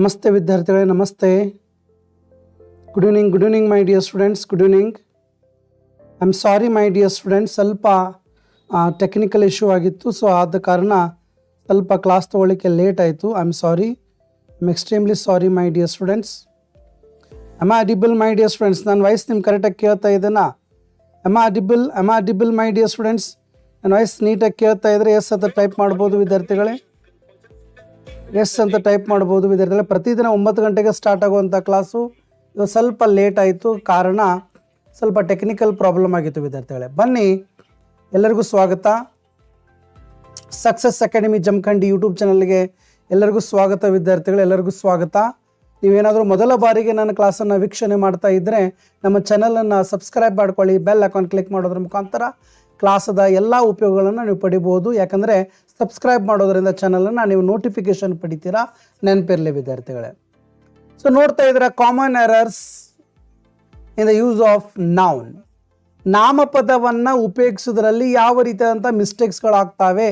ನಮಸ್ತೆ ವಿದ್ಯಾರ್ಥಿಗಳೇ, ನಮಸ್ತೆ. Good evening good evening my dear students good evening I am sorry my dear students ಸ್ವಲ್ಪ technical issue ಆಗಿತ್ತು so ಆದ ಕಾರಣ ಸ್ವಲ್ಪ ಕ್ಲಾಸ್ ತೊಗೊಳ್ಳಿಕ್ಕೆ ಲೇಟ್ ಆಯಿತು. I am sorry I am extremely sorry my dear students am audible my dear students ನನ್ನ voice ನಿಮ್ಗೆ ಕರೆಕ್ಟಾಗಿ ಕೇಳ್ತಾ ಇದ್ದೇನಾ am audible am audible my dear students ನನ್ನ ವಾಯ್ಸ್ ನೀಟಾಗಿ ಕೇಳ್ತಾ ಇದ್ದರೆ ಎಸ್ ಅಂತ ಟೈಪ್ ಮಾಡ್ಬೋದು ವಿದ್ಯಾರ್ಥಿಗಳೇ. ಎಸ್ ಅಂತ ಟೈಪ್ ಮಾಡ್ಬೋದು ವಿದ್ಯಾರ್ಥಿಗಳ. ಪ್ರತಿದಿನ ಒಂಬತ್ತು ಗಂಟೆಗೆ ಸ್ಟಾರ್ಟ್ ಆಗುವಂಥ ಕ್ಲಾಸು ಇದು ಸ್ವಲ್ಪ ಲೇಟ್ ಆಯಿತು, ಕಾರಣ ಸ್ವಲ್ಪ ಟೆಕ್ನಿಕಲ್ ಪ್ರಾಬ್ಲಮ್ ಆಗಿತ್ತು ವಿದ್ಯಾರ್ಥಿಗಳೇ. ಬನ್ನಿ, ಎಲ್ಲರಿಗೂ ಸ್ವಾಗತ. ಸಕ್ಸಸ್ ಅಕಾಡೆಮಿ ಜಮಖಂಡಿ ಯೂಟ್ಯೂಬ್ ಚಾನಲ್ಗೆ ಎಲ್ಲರಿಗೂ ಸ್ವಾಗತ ವಿದ್ಯಾರ್ಥಿಗಳು, ಎಲ್ಲರಿಗೂ ಸ್ವಾಗತ. ನೀವೇನಾದರೂ ಮೊದಲ ಬಾರಿಗೆ ನನ್ನ ಕ್ಲಾಸನ್ನು ವೀಕ್ಷಣೆ ಮಾಡ್ತಾ ಇದ್ದರೆ ನಮ್ಮ ಚಾನಲನ್ನು ಸಬ್ಸ್ಕ್ರೈಬ್ ಮಾಡ್ಕೊಳ್ಳಿ ಬೆಲ್ ಅಕೌಂಟ್ ಕ್ಲಿಕ್ ಮಾಡೋದ್ರ ಮುಖಾಂತರ ಕ್ಲಾಸದ ಎಲ್ಲ ಉಪಯೋಗಗಳನ್ನು ನೀವು ಪಡಿಬೋದು. ಯಾಕಂದರೆ ಸಬ್ಸ್ಕ್ರೈಬ್ ಮಾಡೋದರಿಂದ ಚಾನಲನ್ನು ನೀವು ನೋಟಿಫಿಕೇಶನ್ ಪಡಿತೀರಾ? ನೆನಪಿರಲಿ ವಿದ್ಯಾರ್ಥಿಗಳೇ. ಸೊ ನೋಡ್ತಾ ಇದ್ರೆ common errors in the use of noun ನಾಮಪದವನ್ನು ಉಪಯೋಗಿಸೋದ್ರಲ್ಲಿ ಯಾವ ರೀತಿಯಾದಂಥ ಮಿಸ್ಟೇಕ್ಸ್ಗಳಾಗ್ತಾವೆ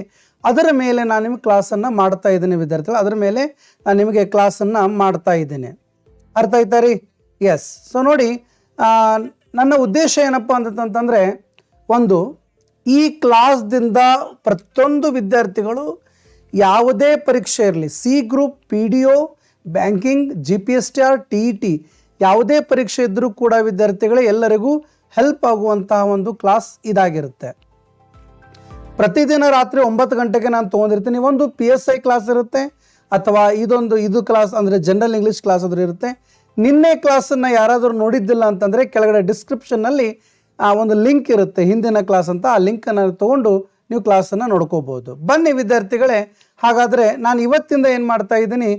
ಅದರ ಮೇಲೆ ನಾನು ನಿಮಗೆ ಕ್ಲಾಸನ್ನು ಮಾಡ್ತಾ ಇದ್ದೀನಿ ವಿದ್ಯಾರ್ಥಿಗಳು. ಅದರ ಮೇಲೆ ನಾನು ನಿಮಗೆ ಕ್ಲಾಸನ್ನು ಮಾಡ್ತಾ ಇದ್ದೀನಿ. ಅರ್ಥ ಆಯ್ತಾ ರೀ? ಎಸ್ ಸೊ ನೋಡಿ ನನ್ನ ಉದ್ದೇಶ ಏನಪ್ಪ ಅಂತಂತಂದರೆ, ಒಂದು ಈ ಕ್ಲಾಸ್ದಿಂದ ಪ್ರತಿಯೊಂದು ವಿದ್ಯಾರ್ಥಿಗಳು ಯಾವುದೇ ಪರೀಕ್ಷೆ ಇರಲಿ, C group, P D O, banking, G P S T R, T E T, ಯಾವುದೇ ಪರೀಕ್ಷೆ ಇದ್ದರೂ ಕೂಡ ವಿದ್ಯಾರ್ಥಿಗಳು ಎಲ್ಲರಿಗೂ ಹೆಲ್ಪ್ ಆಗುವಂತಹ ಒಂದು ಕ್ಲಾಸ್ ಇದಾಗಿರುತ್ತೆ. ಪ್ರತಿದಿನ ರಾತ್ರಿ ಒಂಬತ್ತು ಗಂಟೆಗೆ ನಾನು ತೊಗೊಂಡಿರ್ತೀನಿ. ಒಂದು ಪಿ ಎಸ್ ಐ ಕ್ಲಾಸ್ ಇರುತ್ತೆ ಅಥವಾ ಇದೊಂದು, ಇದು ಕ್ಲಾಸ್ ಅಂದರೆ ಜನರಲ್ ಇಂಗ್ಲೀಷ್ ಕ್ಲಾಸ್ ಆದರೂ ಇರುತ್ತೆ. ನಿನ್ನೆ ಕ್ಲಾಸನ್ನು ಯಾರಾದರೂ ನೋಡಿದ್ದಿಲ್ಲ ಅಂತಂದರೆ ಕೆಳಗಡೆ ಡಿಸ್ಕ್ರಿಪ್ಷನ್ನಲ್ಲಿ ಆ ಒಂದು ಲಿಂಕ್ ಇರುತ್ತೆ, ಹಿಂದಿನ ಕ್ಲಾಸ್ ಅಂತ ಆ ಲಿಂಕನ್ನು ತೊಗೊಂಡು ನೀವು ಕ್ಲಾಸನ್ನು ನೋಡ್ಕೋಬೋದು ಬನ್ನಿ ವಿದ್ಯಾರ್ಥಿಗಳೇ, ಹಾಗಾದರೆ ನಾನು ಇವತ್ತಿಂದ ಏನು ಮಾಡ್ತಾ ಇದ್ದೀನಿ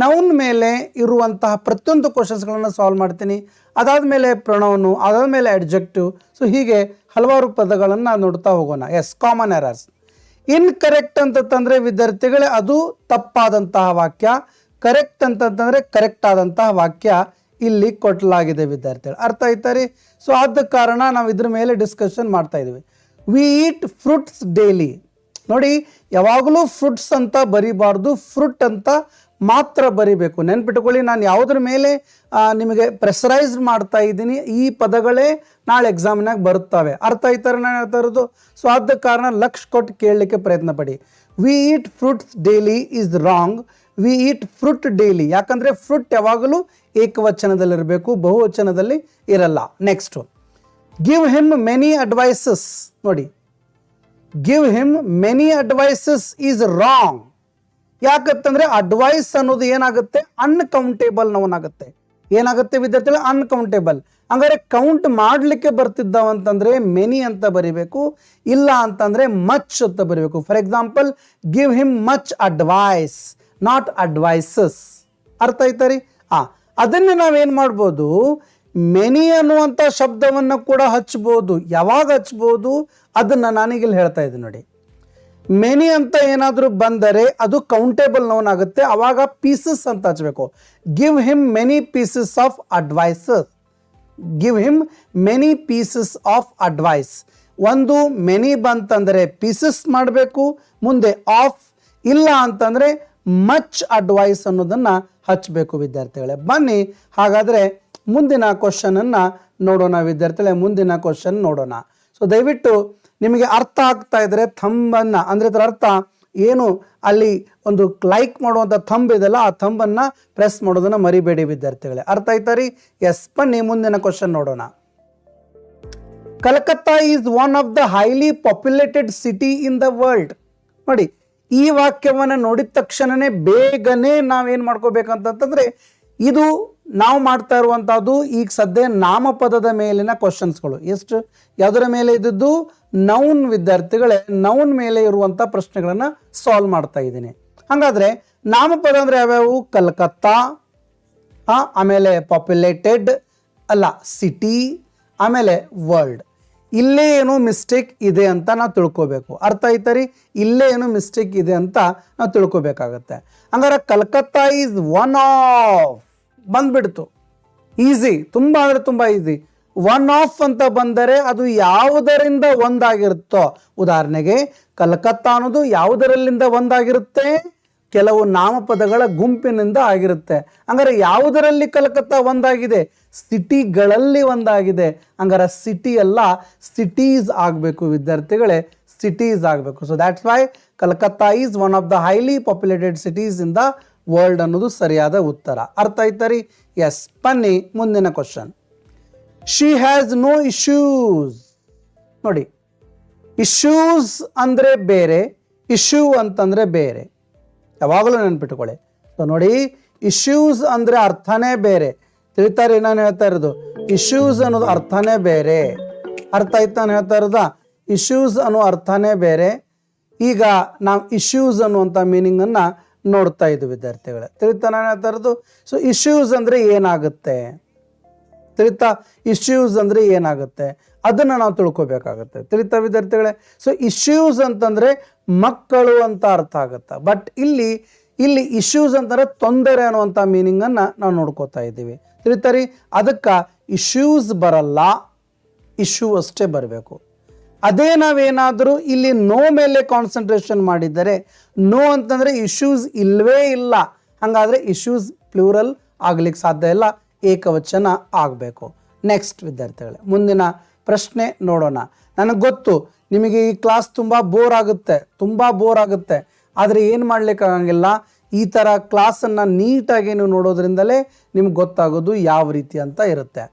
ನೌನ್ ಮೇಲೆ ಇರುವಂತಹ ಪ್ರತಿಯೊಂದು ಕ್ವಶನ್ಸ್ಗಳನ್ನು ಸಾಲ್ವ್ ಮಾಡ್ತೀನಿ. ಅದಾದ ಮೇಲೆ ಪ್ರಣವನು ಅದಾದ ಮೇಲೆ ಅಡ್ಜೆಕ್ಟಿವ್ ಸೊ ಹೀಗೆ ಹಲವಾರು ಪದಗಳನ್ನು ನೋಡ್ತಾ ಹೋಗೋಣ. ಎಸ್ ಕಾಮನ್ ಎರರ್ಸ್ ಇನ್ಕರೆಕ್ಟ್ ಅಂತಂತಂದರೆ ವಿದ್ಯಾರ್ಥಿಗಳೇ, ಅದು ತಪ್ಪಾದಂತಹ ವಾಕ್ಯ. ಕರೆಕ್ಟ್ ಅಂತಂತಂದರೆ ಕರೆಕ್ಟ್ ಆದಂತಹ ವಾಕ್ಯ. ಇಲ್ಲಿ ಕೊಟ್ಟಲಾಗಿದೆ ವಿದ್ಯಾರ್ಥಿಗಳು. ಅರ್ಥ ಆಯ್ತಾ ರೀ? ಸೊ ಆದ ಕಾರಣ ನಾವು ಇದ್ರ ಮೇಲೆ ಡಿಸ್ಕಷನ್ ಮಾಡ್ತಾ ಇದ್ದೀವಿ ವಿ ಈಟ್ ಫ್ರೂಟ್ಸ್ ಡೈಲಿ ನೋಡಿ, ಯಾವಾಗಲೂ ಫ್ರೂಟ್ಸ್ ಅಂತ ಬರಿಬಾರ್ದು ಫ್ರೂಟ್ ಅಂತ ಮಾತ್ರ ಬರಿಬೇಕು. ನೆನ್ಪಿಟ್ಕೊಳ್ಳಿ, ನಾನು ಯಾವುದ್ರ ಮೇಲೆ ನಿಮಗೆ ಪ್ರೆಸರೈಸ್ ಮಾಡ್ತಾ ಇದ್ದೀನಿ, ಈ ಪದಗಳೇ ನಾಳೆ ಎಕ್ಸಾಮ್ನಾಗ ಬರುತ್ತವೆ. ಅರ್ಥ ಆಯ್ತಾರೆ ನಾನು ಹೇಳ್ತಾ ಇರೋದು? ಸೊ ಆದ ಕಾರಣ ಲಕ್ಷ ಕೊಟ್ಟು ಕೇಳಲಿಕ್ಕೆ ಪ್ರಯತ್ನ ಪಡಿ. We eat fruits daily is wrong we eat fruit daily ಯಾಕಂದರೆ ಫ್ರೂಟ್ ಯಾವಾಗಲೂ ಏಕವಚನದಲ್ಲಿರಬೇಕು, ಬಹುವಚನದಲ್ಲಿ ಇರಲ್ಲ. Next give him many advices ನೋಡಿ. Give him many advices is wrong ಯಾಕಂತಂದ್ರೆ ಅಡ್ವೈಸ್ ಅನ್ನೋದು ಏನಾಗುತ್ತೆ? ಅನ್ಕೌಂಟೇಬಲ್ ನವನಾಗುತ್ತೆ. ಏನಾಗುತ್ತೆ ವಿದ್ಯಾರ್ಥಿಗಳು? ಅನ್ಕೌಂಟೇಬಲ್ ಹಂಗಾರೆ ಕೌಂಟ್ ಮಾಡಲಿಕ್ಕೆ ಬರ್ತಿದ್ದಾವಂತಂದ್ರೆ ಮೆನಿ ಅಂತ ಬರಿಬೇಕು, ಇಲ್ಲ ಅಂತಂದ್ರೆ ಮಚ್ ಅಂತ ಬರಿಬೇಕು. For example give him much advice not advices ಅರ್ಥ ಆಯ್ತಾ ರೀ? ಆ, ಅದನ್ನೇ ನಾವೇನು ಮಾಡ್ಬೋದು? ಮೆನಿ ಅನ್ನುವಂಥ ಶಬ್ದವನ್ನು ಕೂಡ ಹಚ್ಬೋದು. ಯಾವಾಗ ಹಚ್ಬೋದು? ಅದನ್ನು ನಾನೀಗಿಲ್ಲಿ ಹೇಳ್ತಾ ಇದ್ದೀನಿ ನೋಡಿ. ಮೆನಿ ಅಂತ ಏನಾದರೂ ಬಂದರೆ ಅದು ಕೌಂಟೇಬಲ್ ನೋನ್ ಆಗುತ್ತೆ. ಅವಾಗ ಪೀಸಸ್ ಅಂತ ಹಚ್ಚಬೇಕು give him many pieces of advices give him many pieces of advice ಒಂದು ಮೆನಿ ಬಂತಂದರೆ ಪೀಸಸ್ ಮಾಡಬೇಕು, ಮುಂದೆ ಆಫ್ ಇಲ್ಲ ಅಂತಂದರೆ ಮಚ್ ಅಡ್ವೈಸ್ ಅನ್ನೋದನ್ನು ಹಚ್ಚಬೇಕು ವಿದ್ಯಾರ್ಥಿಗಳೇ. ಬನ್ನಿ, ಹಾಗಾದರೆ ಮುಂದಿನ ಕ್ವಶನನ್ನು ನೋಡೋಣ ವಿದ್ಯಾರ್ಥಿಗಳೇ, ಮುಂದಿನ ಕ್ವಶನ್ ನೋಡೋಣ. ಸೊ ದಯವಿಟ್ಟು ನಿಮಗೆ ಅರ್ಥ ಆಗ್ತಾ ಇದ್ರೆ ಥಂಬನ್ನು ಅಂದರೆ ಇದರ ಅರ್ಥ ಏನು? ಅಲ್ಲಿ ಒಂದು ಲೈಕ್ ಮಾಡುವಂಥ ಥಂಬ್ ಇದೆಲ್ಲ ಆ ಥಂಬನ್ನು ಪ್ರೆಸ್ ಮಾಡೋದನ್ನು ಮರಿಬೇಡಿ ವಿದ್ಯಾರ್ಥಿಗಳೇ. ಅರ್ಥ ಆಯ್ತಾ ರೀ? ಎಸ್ ಬನ್ನಿ, ಮುಂದಿನ ಕ್ವಶನ್ ನೋಡೋಣ. Calcutta is one of the highly populated city in the world ನೋಡಿ ಈ ವಾಕ್ಯವನ್ನು ನೋಡಿದ ತಕ್ಷಣನೇ ಬೇಗನೆ ನಾವೇನು ಮಾಡ್ಕೋಬೇಕಂತಂತಂದರೆ ಇದು ನಾವು ಮಾಡ್ತಾ ಇರುವಂಥದ್ದು ಈಗ ಸದ್ಯ ನಾಮಪದದ ಮೇಲಿನ ಕ್ವಶನ್ಸ್ಗಳು ಎಷ್ಟು? ಯಾವುದರ ಮೇಲೆ ಇದ್ದದ್ದು? ನೌನ್ ವಿದ್ಯಾರ್ಥಿಗಳೇ ನೌನ್ ಮೇಲೆ ಇರುವಂಥ ಪ್ರಶ್ನೆಗಳನ್ನು ಸಾಲ್ವ್ ಮಾಡ್ತಾ ಇದ್ದೀನಿ. ಹಾಗಾದರೆ ನಾಮಪದ ಅಂದರೆ ಯಾವ್ಯಾವು? ಕಲ್ಕತ್ತಾ ಆಮೇಲೆ ಪಾಪ್ಯುಲೇಟೆಡ್ ಅಲ್ಲ ಸಿಟಿ ಆಮೇಲೆ ವರ್ಲ್ಡ್ ಇಲ್ಲೇ ಏನೋ ಮಿಸ್ಟೇಕ್ ಇದೆ ಅಂತ ನಾವು ತಿಳ್ಕೊಬೇಕು. ಅರ್ಥ ಆಯ್ತಾ ರೀ? ಇಲ್ಲೇ ಏನೋ ಮಿಸ್ಟೇಕ್ ಇದೆ ಅಂತ ನಾವು ತಿಳ್ಕೊಬೇಕಾಗತ್ತೆ. ಹಂಗಾರೆ ಕಲ್ಕತ್ತಾ ಈಸ್ ಒನ್ ಆಫ್ ಬಂದ್ಬಿಡ್ತು. ಈಸಿ ತುಂಬ ಅಂದರೆ ತುಂಬ ಈಸಿ ಒನ್ ಆಫ್ ಅಂತ ಬಂದರೆ ಅದು ಯಾವುದರಿಂದ ಒಂದಾಗಿರುತ್ತೋ? ಉದಾಹರಣೆಗೆ ಕಲ್ಕತ್ತಾ ಅನ್ನೋದು ಯಾವುದರಲ್ಲಿಂದ ಒಂದಾಗಿರುತ್ತೆ? ಕೆಲವು ನಾಮಪದಗಳ ಗುಂಪಿನಿಂದ ಆಗಿರುತ್ತೆ. ಹಂಗಾರೆ ಯಾವುದರಲ್ಲಿ ಕಲ್ಕತ್ತಾ ಒಂದಾಗಿದೆ? ಸಿಟಿಗಳಲ್ಲಿ ಒಂದಾಗಿದೆ. ಹಂಗಾರೆ ಸಿಟಿ ಎಲ್ಲ ಸಿಟೀಸ್ ಆಗಬೇಕು ವಿದ್ಯಾರ್ಥಿಗಳೇ, ಸಿಟೀಸ್ ಆಗಬೇಕು. So that's why Calcutta is one of the highly populated cities in the world ಅನ್ನೋದು ಸರಿಯಾದ ಉತ್ತರ. ಅರ್ಥ ಆಯ್ತಾ ಎಸ್ ಬನ್ನಿ, ಮುಂದಿನ question she has no issues ನೋಡಿ ಇಶ್ಯೂಸ್ ಅಂದರೆ ಬೇರೆ ಇಶ್ಯೂ ಅಂತಂದರೆ ಬೇರೆ. ಯಾವಾಗಲೂ ನೆನ್ಪಿಟ್ಕೊಳ್ಳಿ. ಸೊ ನೋಡಿ ಇಶ್ಯೂಸ್ ಅಂದರೆ ಅರ್ಥನೇ ಬೇರೆ. ತಿಳಿತಾರೆ ನಾನು ಹೇಳ್ತಾ ಇರೋದು? ಇಶ್ಯೂಸ್ ಅನ್ನೋದು ಅರ್ಥನೇ ಬೇರೆ. ಅರ್ಥ ಆಯ್ತು ನಾನು ಹೇಳ್ತಾ ಇರೋದಾ? ಇಶ್ಯೂಸ್ ಅನ್ನೋ ಅರ್ಥನೇ ಬೇರೆ. ಈಗ ನಾವು ಇಶ್ಯೂಸ್ ಅನ್ನುವಂಥ ಮೀನಿಂಗನ್ನು ನೋಡ್ತಾ ಇದ್ವಿ ವಿದ್ಯಾರ್ಥಿಗಳೇ. ತಿಳಿತಾ ನಾನು ಹೇಳ್ತಾ ಇರೋದು? ಸೊ ಇಶ್ಯೂಸ್ ಅಂದರೆ ಏನಾಗುತ್ತೆ? ತಿಳಿತಾ? ಇಶ್ಯೂಸ್ ಅಂದರೆ ಏನಾಗುತ್ತೆ? ಅದನ್ನು ನಾವು ತಿಳ್ಕೊಬೇಕಾಗುತ್ತೆ. ತಿಳಿತಾ ವಿದ್ಯಾರ್ಥಿಗಳೇ? ಸೊ ಇಶ್ಯೂಸ್ ಅಂತಂದರೆ ಮಕ್ಕಳು ಅಂತ ಅರ್ಥ ಆಗುತ್ತೆ? ಬಟ್ ಇಲ್ಲಿ ಇಲ್ಲಿ ಇಶ್ಯೂಸ್ ಅಂತಂದರೆ ತೊಂದರೆ ಅನ್ನುವಂಥ ಮೀನಿಂಗನ್ನು ನಾವು ನೋಡ್ಕೋತಾ ಇದ್ದೀವಿ. ತಿಳಿತಾರಿ, ಅದಕ್ಕೆ ಇಶ್ಯೂಸ್ ಬರಲ್ಲ ಇಶ್ಯೂ ಅಷ್ಟೇ ಬರಬೇಕು. ಅದೇ ನಾವೇನಾದರೂ ಇಲ್ಲಿ ನೋ ಮೇಲೆ ಕಾನ್ಸಂಟ್ರೇಷನ್ ಮಾಡಿದರೆ ನೋ ಅಂತಂದರೆ ಇಶ್ಯೂಸ್ ಇಲ್ಲವೇ ಇಲ್ಲ. ಹಾಗಾದರೆ ಇಶ್ಯೂಸ್ ಪ್ಲೂರಲ್ ಆಗ್ಲಿಕ್ಕೆ ಸಾಧ್ಯ ಇಲ್ಲ, ಏಕವಚನ ಆಗಬೇಕು. ನೆಕ್ಸ್ಟ್ ವಿದ್ಯಾರ್ಥಿಗಳೇ, ಮುಂದಿನ ಪ್ರಶ್ನೆ ನೋಡೋಣ. ನನಗೆ ಗೊತ್ತು ನಿಮಗೆ ಈ ಕ್ಲಾಸ್ ತುಂಬ ಬೋರ್ ಆಗುತ್ತೆ, ತುಂಬ ಬೋರ್ ಆಗುತ್ತೆ. ಆದರೆ ಏನು ಮಾಡಲಿಕ್ಕಾಗಂಗಿಲ್ಲ ಈ ಥರ ಕ್ಲಾಸನ್ನು ನೀಟಾಗಿ ನೀವು ನೋಡೋದ್ರಿಂದಲೇ ನಿಮ್ಗೆ ಗೊತ್ತಾಗೋದು ಯಾವ ರೀತಿ ಅಂತ ಇರುತ್ತೆ.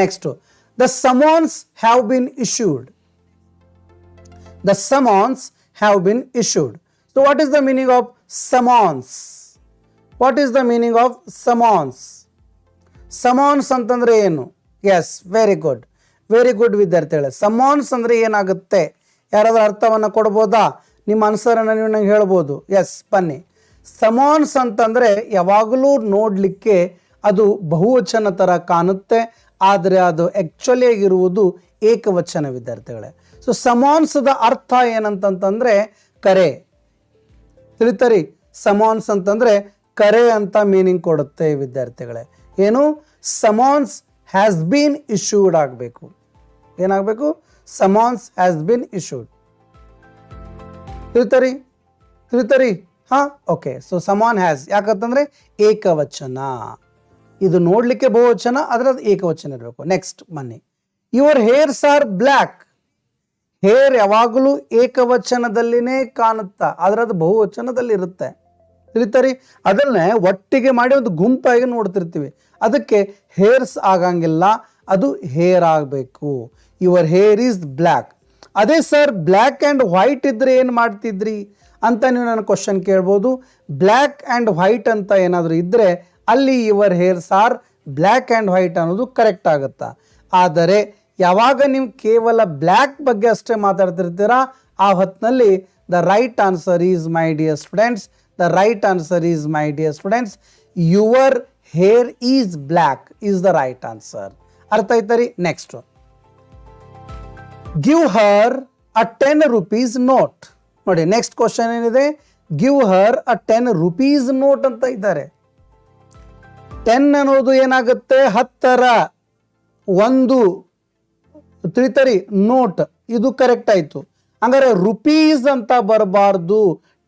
Next the summons have been issued the summons have been issued so what is the meaning of summons what is the meaning of summons summons ಅಂತಂದ್ರೆ ಏನು? Yes very good very good ವಿದ್ಯಾರ್ಥಿಗಳೇ ಸಮೋನ್ಸ್ ಅಂದರೆ ಏನಾಗುತ್ತೆ? ಯಾರಾದ್ರೂ ಅರ್ಥವನ್ನು ಕೊಡ್ಬೋದಾ? ನಿಮ್ಮ ಅನ್ಸರನ್ನು ನೀವು ನಂಗೆ ಹೇಳ್ಬೋದು. ಎಸ್ ಬನ್ನಿ. ಸಮೋನ್ಸ್ ಅಂತಂದರೆ ಯಾವಾಗಲೂ ನೋಡಲಿಕ್ಕೆ ಅದು ಬಹುವಚನ ಥರ ಕಾಣುತ್ತೆ, ಆದರೆ ಅದು ಆ್ಯಕ್ಚುಲಿ ಆಗಿರುವುದು ಏಕವಚನ ವಿದ್ಯಾರ್ಥಿಗಳೇ. ಸೊ ಸಮಾನ್ಸದ ಅರ್ಥ ಏನಂತಂತಂದರೆ ಕರೆ. ತಿಳಿತರಿ? ಸಮಾನ್ಸ್ ಅಂತಂದರೆ ಕರೆ ಅಂತ ಮೀನಿಂಗ್ ಕೊಡುತ್ತೆ ವಿದ್ಯಾರ್ಥಿಗಳೇ. ಏನು? ಸಮಾನ್ಸ್ ಹ್ಯಾಸ್ ಬೀನ್ ಇಶ್ಯೂಡ್ ಆಗಬೇಕು. ಏನಾಗಬೇಕು? Summons has been issued. ತಿಳ್ತರಿ ತಿಳ್ತರಿ ಹಾಂ, ಓಕೆ ಸೊ ಸಮಾನ್ ಹ್ಯಾಸ್, ಯಾಕಂತಂದರೆ ಏಕವಚನ. ಇದು ನೋಡಲಿಕ್ಕೆ ಬಹುವಚನ ಆದರೆ ಅದು ಏಕವಚನ ಇರಬೇಕು. ನೆಕ್ಸ್ಟ್ ಮನೆ your hairs are black hair ಯಾವಾಗಲೂ ಏಕವಚನದಲ್ಲಿನೇ ಕಾಣುತ್ತಾ ಆದರೆ ಅದು ಬಹುವಚನದಲ್ಲಿ ಇರುತ್ತೆ. ತಿಳಿತಾರಿ ಅದನ್ನೇ ಒಟ್ಟಿಗೆ ಮಾಡಿ ಒಂದು ಗುಂಪಾಗಿ ನೋಡ್ತಿರ್ತೀವಿ. ಅದಕ್ಕೆ ಹೇರ್ಸ್ ಆಗಂಗಿಲ್ಲ ಅದು ಹೇರ್ ಆಗಬೇಕು. ಯುವರ್ ಹೇರ್ ಈಸ್ ಬ್ಲ್ಯಾಕ್ ಅದೇ ಸರ್ ಬ್ಲ್ಯಾಕ್ ಆ್ಯಂಡ್ ವೈಟ್ ಇದ್ದರೆ ಏನು ಮಾಡ್ತಿದ್ರಿ? ಅಂತ ನೀವು ನನ್ನ ಕ್ವಶನ್ ಕೇಳ್ಬೋದು. ಬ್ಲ್ಯಾಕ್ ಆ್ಯಂಡ್ ವೈಟ್ ಅಂತ ಏನಾದರೂ ಇದ್ದರೆ ಅಲ್ಲಿ your hairs are black and white ಅನ್ನೋದು ಕರೆಕ್ಟ್ ಆಗುತ್ತಾ? ಆದರೆ ಯಾವಾಗ ನೀವು ಕೇವಲ ಬ್ಲ್ಯಾಕ್ ಬಗ್ಗೆ ಅಷ್ಟೇ ಮಾತಾಡ್ತಿರ್ತೀರಾ, ಆ ಹೊತ್ತಿನಲ್ಲಿ the right answer is my dear students the right answer is my dear students your hair is black is the right answer ಅರ್ಥ ಆಯ್ತರಿ next give her a ten rupees note ನೋಡಿ ನೆಕ್ಸ್ಟ್ ಕ್ವಶನ್ ಏನಿದೆ? Give her a ten rupees note ಅಂತ ಇದ್ದಾರೆ. Ten ಅನ್ನೋದು ಏನಾಗುತ್ತೆ? ಹತ್ತರ. ಒಂದು. ತಿಳಿತರಿ note ಇದು ಕರೆಕ್ಟ್ ಆಯಿತು. ಹಂಗಾರೆ ರುಪೀಸ್ ಅಂತ ಬರಬಾರ್ದು.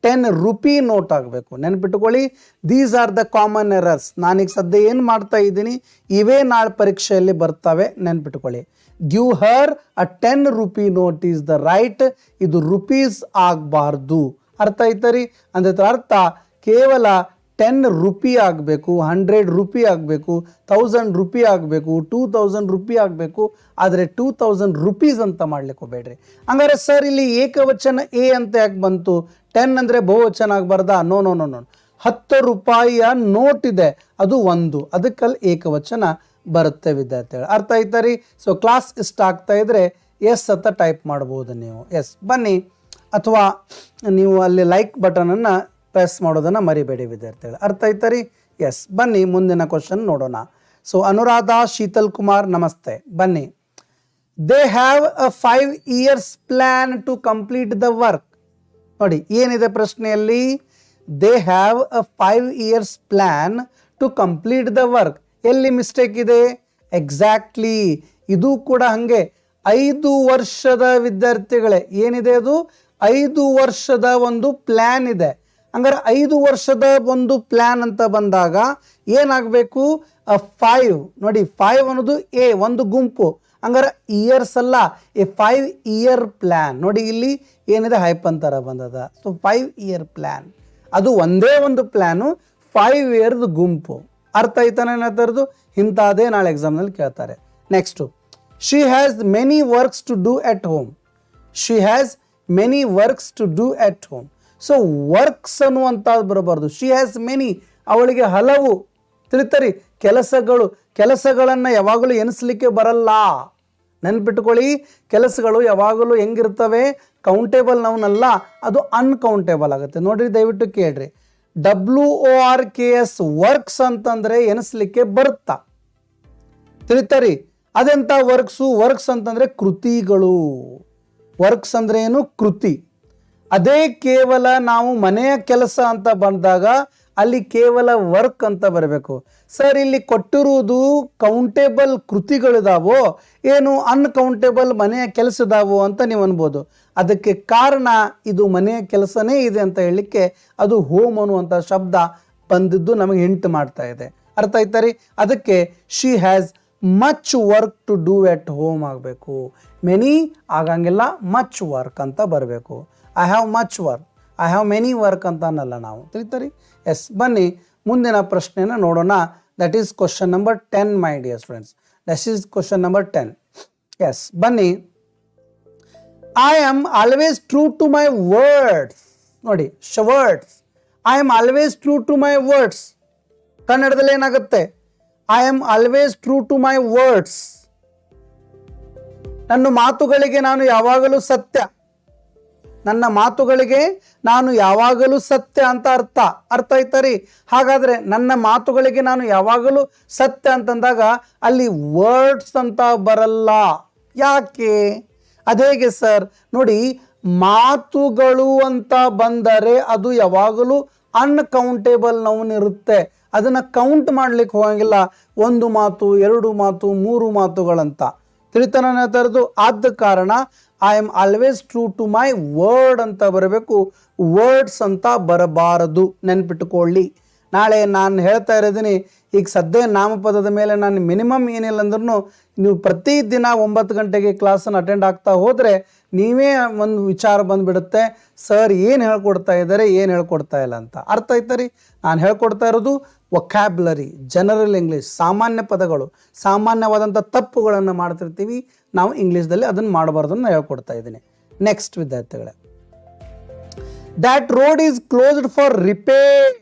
ಟೆನ್ ರುಪಿ ನೋಟ್ ಆಗಬೇಕು. ನೆನ್ಪಿಟ್ಕೊಳ್ಳಿ these are the common errors ನಾನೀಗ ಸದ್ಯ ಏನು ಮಾಡ್ತಾ ಇದ್ದೀನಿ? ಇವೇ ನಾಳೆ ಪರೀಕ್ಷೆಯಲ್ಲಿ ಬರ್ತವೆ, ನೆನ್ಪಿಟ್ಕೊಳ್ಳಿ. Give her a ten rupee note is the right ಇದು ರುಪೀಸ್ ಆಗಬಾರ್ದು. ಅರ್ಥ ಆಯ್ತರಿ ಅಂದ್ರೆ ಅರ್ಥ, ಕೇವಲ ಟೆನ್ ರುಪಿ ಆಗಬೇಕು ಹಂಡ್ರೆಡ್ ರುಪಿ ಆಗಬೇಕು ಥೌಸಂಡ್ ರುಪಿ ಆಗಬೇಕು ಟೂ ತೌಸಂಡ್ ರುಪಿ ಆಗಬೇಕು, ಆದರೆ ಟೂ ತೌಸಂಡ್ ರುಪೀಸ್ ಅಂತ ಮಾಡ್ಲಿಕ್ಕೆ ಹೋಗ್ಬೇಡ್ರಿ. ಹಂಗಾರೆ ಸರ್ ಇಲ್ಲಿ ಏಕವಚನ ಎ ಅಂತ ಯಾಕೆ ಬಂತು? ಟೆನ್ ಅಂದರೆ ಬಹುವಚನ ಆಗಬಾರ್ದಾ? ನೋ ನೋ ನೋ ನೋ ಹತ್ತು ರೂಪಾಯಿಯ ನೋಟ್ ಇದೆ. ಅದು ಒಂದು. ಅದಕ್ಕಲ್ಲಿ ಏಕವಚನ ಬರುತ್ತೆ ವಿದ್ಯಾರ್ಥಿಗಳು. ಅರ್ಥ ಆಯ್ತಾ ರೀ? ಸೊ ಕ್ಲಾಸ್ ಇಷ್ಟ ಆಗ್ತಾ ಇದ್ರೆ ಎಸ್ ಅಂತ ಟೈಪ್ ಮಾಡ್ಬೋದು ನೀವು. ಎಸ್ ಬನ್ನಿ. ಅಥವಾ ನೀವು ಅಲ್ಲಿ ಲೈಕ್ ಬಟನನ್ನು ಪ್ರೆಸ್ ಮಾಡೋದನ್ನು ಮರಿಬೇಡಿ ವಿದ್ಯಾರ್ಥಿಗಳು. ಅರ್ಥ ಆಯ್ತಾ ರೀ? ಎಸ್ ಬನ್ನಿ, ಮುಂದಿನ ಕ್ವಶನ್ ನೋಡೋಣ. ಸೊ ಅನುರಾಧ, ಶೀತಲ್ ಕುಮಾರ್, ನಮಸ್ತೆ. ಬನ್ನಿ. They have a five years plan to complete the work ನೋಡಿ, ಏನಿದೆ ಪ್ರಶ್ನೆಯಲ್ಲಿ? They have a five years plan to complete the work ಎಲ್ಲಿ ಮಿಸ್ಟೇಕ್ ಇದೆ? ಎಕ್ಸಾಕ್ಟ್ಲಿ ಇದು ಕೂಡ ಹಾಗೆ. ಐದು ವರ್ಷದ ವಿದ್ಯಾರ್ಥಿಗಳೇ, ಏನಿದೆ ಅದು? ಐದು ವರ್ಷದ ಒಂದು ಪ್ಲ್ಯಾನ್ ಇದೆ. ಹಂಗಾರೆ ಐದು ವರ್ಷದ ಒಂದು ಪ್ಲ್ಯಾನ್ ಅಂತ ಬಂದಾಗ ಏನಾಗಬೇಕು? ಫೈವ್ ನೋಡಿ ಫೈವ್ ಅನ್ನೋದು ಎ ಒಂದು ಗುಂಪು. ಹಂಗಾರೆ ಇಯರ್ಸ್ ಅಲ್ಲ ಎ ಫೈವ್ ಇಯರ್ ಪ್ಲ್ಯಾನ್ ನೋಡಿ ಇಲ್ಲಿ ಏನಿದೆ ಹೈಪ್ ಅಂತಾರ ಬಂದದ. ಸೊ ಫೈವ್ ಇಯರ್ ಪ್ಲ್ಯಾನ್ ಅದು ಒಂದೇ ಒಂದು ಪ್ಲ್ಯಾನು ಫೈವ್ ಇಯರ್ದು ಗುಂಪು. ಅರ್ಥ ಆಯ್ತಾನೆ ಏನಾದ್ರದ್ದು ಇಂಥದ್ದೇ ನಾಳೆ ಎಕ್ಸಾಮ್ನಲ್ಲಿ ಕೇಳ್ತಾರೆ. Next she has many works to do at home she has many works to do at home so works ಅನ್ನುವಂಥದ್ದು ಬರಬಾರ್ದು. ಶಿ ಹ್ಯಾಸ್ ಮೆನಿ ಅವಳಿಗೆ ಹಲವು. ತಿಳಿತರಿ, ಕೆಲಸಗಳು, ಕೆಲಸಗಳನ್ನು ಯಾವಾಗಲೂ ಎನಿಸ್ಲಿಕ್ಕೆ ಬರಲ್ಲ. ನೆನ್ಪಿಟ್ಕೊಳ್ಳಿ, ಕೆಲಸಗಳು ಯಾವಾಗಲೂ ಹೆಂಗಿರ್ತವೆ? ಕೌಂಟೇಬಲ್ ನೌನಲ್ಲ ಅದು ಅನ್ಕೌಂಟೇಬಲ್ ಆಗುತ್ತೆ. ನೋಡ್ರಿ, ದಯವಿಟ್ಟು ಕೇಳ್ರಿ. W O R K S works ಅಂತಂದ್ರೆ ಎನಿಸ್ಲಿಕ್ಕೆ ಬರುತ್ತಾ? ತಿಳಿತರಿ. ಅದೆಂಥ ವರ್ಕ್ಸು ವರ್ಕ್ಸ್ ಅಂತಂದ್ರೆ ಕೃತಿಗಳು. ವರ್ಕ್ಸ್ ಅಂದ್ರೆ ಏನು? ಕೃತಿ. ಅದೇ ಕೇವಲ ನಾವು ಮನೆಯ ಕೆಲಸ ಅಂತ ಬಂದಾಗ ಅಲ್ಲಿ ಕೇವಲ ವರ್ಕ್ ಅಂತ ಬರಬೇಕು. ಸರ್, ಇಲ್ಲಿ ಕೊಟ್ಟಿರುವುದು ಕೌಂಟೇಬಲ್ ಕೃತಿಗಳಿದಾವೋ, ಏನು ಅನ್ಕೌಂಟೇಬಲ್ ಮನೆಯ ಕೆಲಸದಾವೋ ಅಂತ ನೀವು ಅನ್ಬೋದು. ಅದಕ್ಕೆ ಕಾರಣ ಇದು ಮನೆಯ ಕೆಲಸನೇ ಇದೆ ಅಂತ ಹೇಳಲಿಕ್ಕೆ ಅದು ಹೋಮ್ ಅನ್ನುವಂಥ ಶಬ್ದ ಬಂದಿದ್ದು ನಮಗೆ ಹಿಂಟ್ ಮಾಡ್ತಾ ಇದೆ. ಅರ್ಥ ಆಯ್ತಾ ರೀ? ಅದಕ್ಕೆ she has much work to do at home ಆಗಬೇಕು. ಮೆನಿ ಆಗಂಗಿಲ್ಲ ಮಚ್ ವರ್ಕ್ ಅಂತ ಬರಬೇಕು. I have much work I have many work ಅಂತ ಅನ್ನಲ್ಲ ನಾವು. ತಿಳಿತರಿ ಎಸ್. ಬನ್ನಿ, ಮುಂದಿನ ಪ್ರಶ್ನೆಯನ್ನು ನೋಡೋಣ. That is question number ten my dear friends that is question number ten yes ಬನ್ನಿ. I am always true to my words ನೋಡಿ words I am always true to my words ಕನ್ನಡದಲ್ಲಿ ಏನಾಗುತ್ತೆ? I am always true to my words ನನ್ನ ಮಾತುಗಳಿಗೆ ನಾನು ಯಾವಾಗಲೂ ಸತ್ಯ. ನನ್ನ ಮಾತುಗಳಿಗೆ ನಾನು ಯಾವಾಗಲೂ ಸತ್ಯ ಅಂತ ಅರ್ಥ ಅರ್ಥ ಆಯ್ತಾ ರೀ ಹಾಗಾದ್ರೆ ನನ್ನ ಮಾತುಗಳಿಗೆ ನಾನು ಯಾವಾಗಲೂ ಸತ್ಯ ಅಂತಂದಾಗ ಅಲ್ಲಿ ವರ್ಡ್ಸ್ ಅಂತ ಬರಲ್ಲ. ಯಾಕೆ? ಅದೇಗೆ ಸರ್? ನೋಡಿ, ಮಾತುಗಳು ಅಂತ ಬಂದರೆ ಅದು ಯಾವಾಗಲೂ ಅನ್ಕೌಂಟೇಬಲ್ ಇರುತ್ತೆ ಅದನ್ನು ಕೌಂಟ್ ಮಾಡ್ಲಿಕ್ಕೆ ಹೋಗಂಗಿಲ್ಲ. ಒಂದು ಮಾತು, ಎರಡು ಮಾತು, ಮೂರು ಮಾತುಗಳಂತ. ತಿಳಿತನ ತರದು ಆದ ಕಾರಣ I am always true to my word ಅಂತ ಬರಬೇಕು. ವರ್ಡ್ಸ್ ಅಂತ ಬರಬಾರದು. ನೆನ್ಪಿಟ್ಟುಕೊಳ್ಳಿ. ನಾಳೆ ನಾನು ಹೇಳ್ತಾ ಇರೋದೀನಿ, ಈಗ ಸದ್ಯ ನಾಮಪದದ ಮೇಲೆ ನಾನು ಮಿನಿಮಮ್ ಏನಿಲ್ಲ ಅಂದ್ರೂ ನೀವು ಪ್ರತಿದಿನ ಒಂಬತ್ತು ಗಂಟೆಗೆ ಕ್ಲಾಸನ್ನು ಅಟೆಂಡ್ ಆಗ್ತಾ ಹೋದರೆ, ನೀವೇ ಒಂದು ವಿಚಾರ ಬಂದುಬಿಡುತ್ತೆ. ಸರ್ ಏನು ಹೇಳ್ಕೊಡ್ತಾ ಇದ್ದಾರೆ, ಏನು ಹೇಳ್ಕೊಡ್ತಾ ಇಲ್ಲ ಅಂತ. ಅರ್ಥ ಆಯ್ತಾ ರೀ? ನಾನು ಹೇಳ್ಕೊಡ್ತಾ ಇರೋದು ವೊಕ್ಯಾಬ್ಲರಿ ಜನರಲ್ ಇಂಗ್ಲೀಷ್ ಸಾಮಾನ್ಯ ಪದಗಳು ಸಾಮಾನ್ಯವಾದಂಥ ತಪ್ಪುಗಳನ್ನು ಮಾಡ್ತಿರ್ತೀವಿ. ನಾವು ಇಂಗ್ಲೀಷ್ದಲ್ಲಿ ಅದನ್ನು ಮಾಡಬಾರ್ದು ನಾನು ಹೇಳ್ಕೊಡ್ತಾ ಇದ್ದೀನಿ. ನೆಕ್ಸ್ಟ್ ವಿದ್ಯಾರ್ಥಿಗಳೇ. That road is closed for repair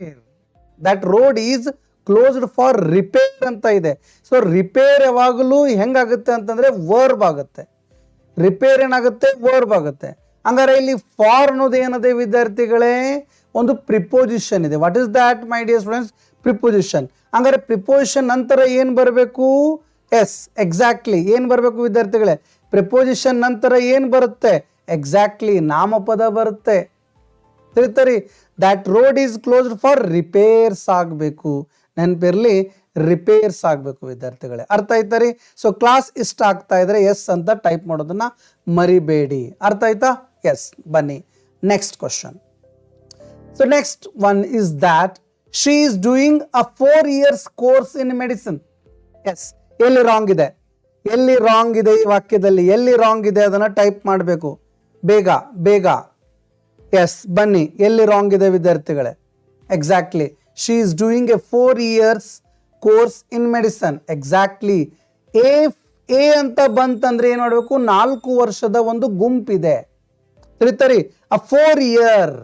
that road is closed for repair ಅಂತ ಇದೆ. ಸೊ ರಿಪೇರ್ ಯಾವಾಗಲೂ ಹೆಂಗಾಗುತ್ತೆ ಅಂತಂದರೆ ವರ್ಬ್ ಆಗುತ್ತೆ. ರಿಪೇರ್ ಏನಾಗುತ್ತೆ? ವರ್ಬ್ ಆಗುತ್ತೆ. ಹಂಗಾರೆ ಇಲ್ಲಿ ಫಾರ್ ಅನ್ನೋದು ಏನದೆ ವಿದ್ಯಾರ್ಥಿಗಳೇ? ಒಂದು ಪ್ರಿಪೋಸಿಷನ್ ಇದೆ. What is that my dear friends preposition ಹಂಗಾರೆ ಪ್ರಿಪೊಸಿಷನ್ ನಂತರ ಏನು ಬರಬೇಕು? ಎಸ್ ಎಕ್ಸಾಕ್ಟ್ಲಿ ಏನು ಬರಬೇಕು ವಿದ್ಯಾರ್ಥಿಗಳೇ? ಪ್ರಿಪೊಸಿಷನ್ ನಂತರ ಏನು ಬರುತ್ತೆ? ಎಕ್ಸಾಕ್ಟ್ಲಿ ನಾಮಪದ ಬರುತ್ತೆ. ತಿಳಿತರಿ? That road is closed for repairs ಆಗಬೇಕು. ನೆನಪಿರಲಿ ರಿಪೇರ್ಸ್ ಆಗಬೇಕು ವಿದ್ಯಾರ್ಥಿಗಳೇ. ಅರ್ಥ ಆಯ್ತಾ ರೀ ಸೊ ಕ್ಲಾಸ್ ಇಷ್ಟ ಆಗ್ತಾ ಇದ್ರೆ ಎಸ್ ಅಂತ ಟೈಪ್ ಮಾಡೋದನ್ನ ಮರಿಬೇಡಿ. ಅರ್ಥ ಆಯ್ತಾ? ಎಸ್ ಬನ್ನಿ. Next question so next one is that she is doing a four years course in medicine yes ಎಲ್ಲಿ ರಾಂಗ್ ಇದೆ? ಎಲ್ಲಿ ರಾಂಗ್ ಇದೆ ಈ ವಾಕ್ಯದಲ್ಲಿ? ಎಲ್ಲಿ ರಾಂಗ್ ಇದೆ ಅದನ್ನು ಟೈಪ್ ಮಾಡಬೇಕು. ಬೇಗ ಬೇಗ. ಎಸ್ ಬನ್ನಿ. ಎಲ್ಲಿ ರಾಂಗ್ ಇದೆ ವಿದ್ಯಾರ್ಥಿಗಳೇ? Exactly she is doing a four years course in medicine exactly a a ಅಂತ ಬಂತಂದ್ರೆ ಏನು ಮಾಡಬೇಕು? ನಾಲ್ಕು ವರ್ಷದ ಒಂದು ಗುಂಪಿದೆ. ತಿಳಿತರಿ? A four year